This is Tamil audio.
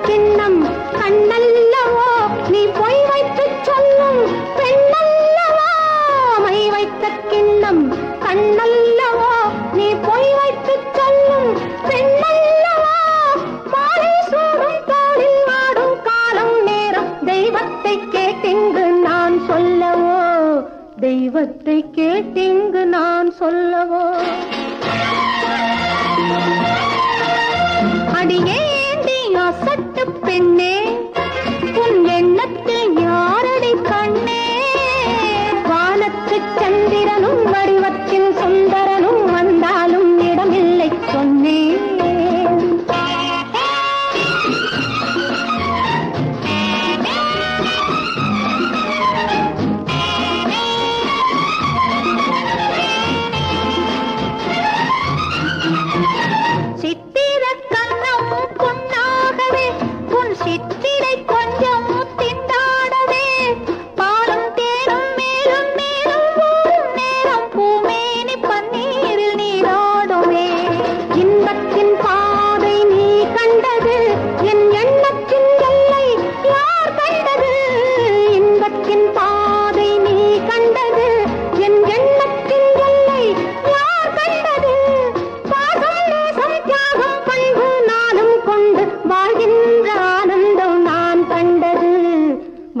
கிண்ணம் கண்ணல்லவோ நீ பொய் வைத்து சொல்லும் பெண்ணல்லவோ? மை வைத்த கிண்ணம் கண்ணல்லவோ நீ பொய் வைத்து சொல்லும் காலம் நேரம் தெய்வத்தை கேட்டிங்கு நான் சொல்லவோ? தெய்வத்தை கேட்டிங்கு நான் சொல்லவோ? சட்டு பெண்ணே.